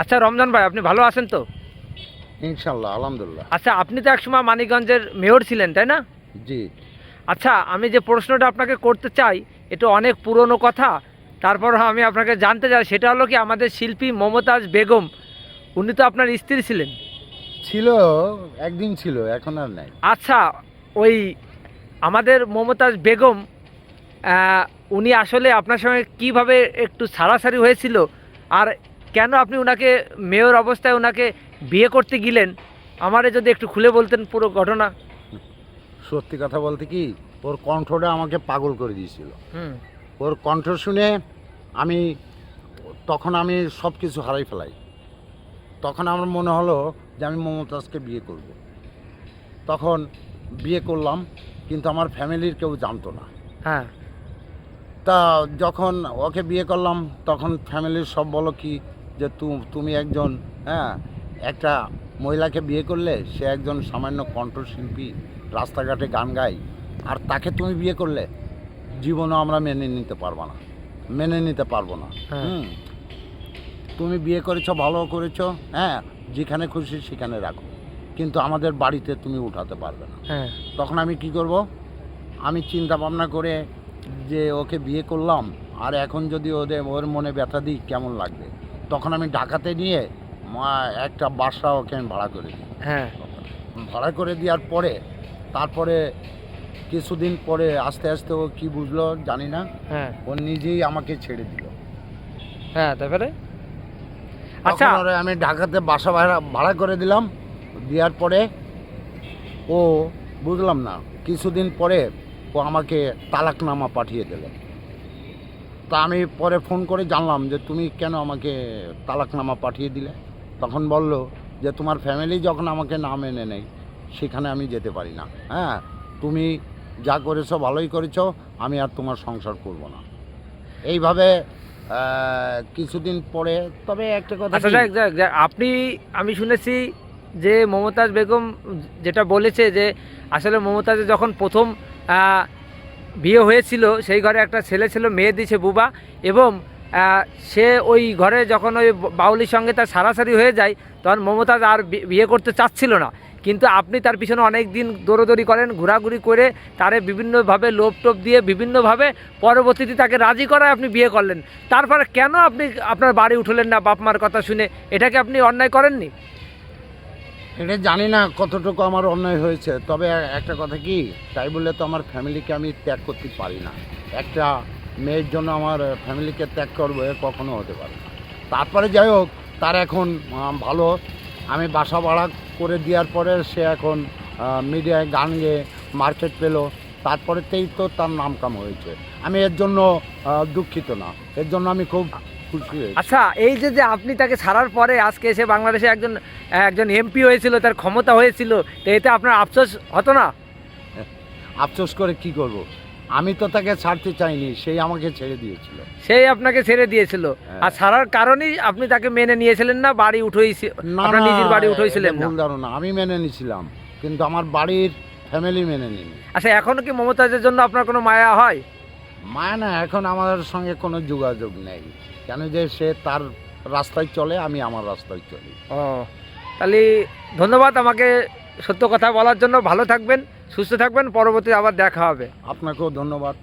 আচ্ছা রমজান ভাই আপনি ভালো আছেন তো? ইনশাল্লাহ আলহামদুলিল্লাহ। আচ্ছা আপনি তো একসময় মানিকগঞ্জের মেয়র ছিলেন তাই না? জি। আচ্ছা আমি যে প্রশ্নটা আপনাকে করতে চাই এটা অনেক পুরনো কথা। তারপর আমি আপনাকে জানতে চাই সেটা হলো কি আমাদের শিল্পী মমতাজ বেগম উনি তো আপনার স্ত্রী ছিলেন? ছিল একদিন ছিল এখন আর নাই। আচ্ছা ওই আমাদের মমতাজ বেগম উনি আসলে আপনার সঙ্গে কীভাবে একটু সারাসারি হয়েছিল? আর কেন আপনি ওনাকে মেয়র অবস্থায় ওনাকে বিয়ে করতে গেলেন? আমারে যদি একটু খুলে বলতেন পুরো ঘটনা। সত্যি কথা বলতে কি ওর কণ্ঠটা আমাকে পাগল করে দিয়েছিল। ওর কণ্ঠ শুনে আমি তখন আমি সব কিছু হারাই ফেলাই। তখন আমার মনে হলো যে আমি মমতাজকে বিয়ে করব। তখন বিয়ে করলাম কিন্তু আমার ফ্যামিলির কেউ জানতো না। হ্যাঁ। তা যখন ওকে বিয়ে করলাম তখন ফ্যামিলির সব বলো কি যে তু- তুমি একজন হ্যাঁ একটা মহিলাকে বিয়ে করলে সে একজন সামান্য কণ্ঠশিল্পী রাস্তাঘাটে গান গায় আর তাকে তুমি বিয়ে করলে জীবনও আমরা মেনে নিতে পারব না মেনে নিতে পারব না। হ্যাঁ। হুম? তুমি বিয়ে করেছ ভালো করেছ হ্যাঁ যেখানে খুশি সেখানে রাখো কিন্তু আমাদের বাড়িতে তুমি উঠাতে পারবে না। হ্যাঁ। তখন আমি কি করব? আমি চিন্তা ভাবনা করে যে ওকে বিয়ে করলাম আর এখন যদি ওদের ওর মনে ব্যথা দিই কেমন লাগবে? তখন আমি ঢাকাতে নিয়ে মা একটা বাসা ওকে আমি ভাড়া করে দিই। হ্যাঁ। ভাড়া করে দেওয়ার পরে তারপরে কিছুদিন পরে আস্তে আস্তে ও কি বুঝলো জানি না হ্যাঁ। ও নিজেই আমাকে ছেড়ে দিল। হ্যাঁ তারপরে? আচ্ছা। আচ্ছা আমি ঢাকাতে বাসা ভাড়া ভাড়া করে দিলাম দেওয়ার পরে ও বুঝলাম না কিছুদিন পরে ও আমাকে তালাকনামা পাঠিয়ে দিল। তা আমি পরে ফোন করে জানলাম যে তুমি কেন আমাকে তালাকনামা পাঠিয়ে দিলে। তখন বলল যে তোমার ফ্যামিলি যখন আমাকে না মেনে নেই সেখানে আমি যেতে পারি না। হ্যাঁ তুমি যা করেছ ভালোই করেছ আমি আর তোমার সংসার করব না। এইভাবে কিছুদিন পরে তবে একটা কথা আচ্ছা আপনি আমি শুনেছি যে মমতাজ বেগম যেটা বলেছে যে আসলে মমতাজের যখন প্রথম বিয়ে হয়েছিল, সেই ঘরে একটা ছেলে ছিল, মেয়ে দিছে বুবা এবং সে ওই ঘরে যখন ওই বাউলির সঙ্গে তার সারাসারি হয়ে যায়, তখন মমতাজ আর বিয়ে করতে চাচ্ছিল না। কিন্তু আপনি তার পিছনে অনেক দিন দৌড়দৌড়ি করেন, ঘোরাঘুরি করে তারে বিভিন্নভাবে লোভ টোপ দিয়ে বিভিন্নভাবে পরবর্তীতে তাকে রাজি করায় আপনি বিয়ে করলেন। তারপরে কেন আপনি আপনার বাড়ি উঠলেন না, বাপ মার কথা শুনে? এটাকে আপনি অন্যায় করেননি? এটা জানি না কতটুকু আমার অন্যায় হয়েছে, তবে একটা কথা কি, তাই বলে তো আমার ফ্যামিলিকে আমি ত্যাগ করতে পারি না। একটা মেয়ের জন্য আমার ফ্যামিলিকে ত্যাগ করব কখনো হতে পারে না। তারপরে যাই হোক, তার এখন ভালো। আমি বাসা ভাড়া করে দেওয়ার পরে সে এখন মিডিয়ায় গান গেয়ে মার্কেট পেল। তারপরেতেই তো তার নাম কাম হয়েছে। আমি এর জন্য দুঃখিত না। এর জন্য আমি খুব খুশি হয়েছি। আচ্ছা এই যে যে আপনি তাকে ছাড়ার পরে আজকে এসে বাংলাদেশে একজন একজন এমপি হয়েছিল তার ক্ষমতা হয়েছিল তো এতে আপনার আফসোস হতো না? আফসোস করে কি করব। আমি তো তাকে ছাড়তে চাইনি সেই আমাকে ছেড়ে দিয়েছিল। সেই আপনাকে ছেড়ে দিয়েছিল। হ্যাঁ। আর ছাড়ার কারণেই আপনি তাকে মেনে নিয়েছিলেন না বাড়ি উঠেই না আপনার নিজের বাড়ি উঠেছিলেন ভুল ধারণা আমি মেনে নিছিলাম কিন্তু আমার বাড়ির ফ্যামিলি মেনে নিনি। আচ্ছা এখনও কি মমতাজের জন্য আপনার কোনো মায়া হয়? মায় না এখন আমার সঙ্গে কোনো যোগাযোগ নেই। কেন যে সে তার রাস্তায় চলে আমি আমার রাস্তায় চলি। ও তাহলে ধন্যবাদ আমাকে সত্য কথা বলার জন্য। ভালো থাকবেন সুস্থ থাকবেন পরবর্তী আবার দেখা হবে। আপনাকেও ধন্যবাদ।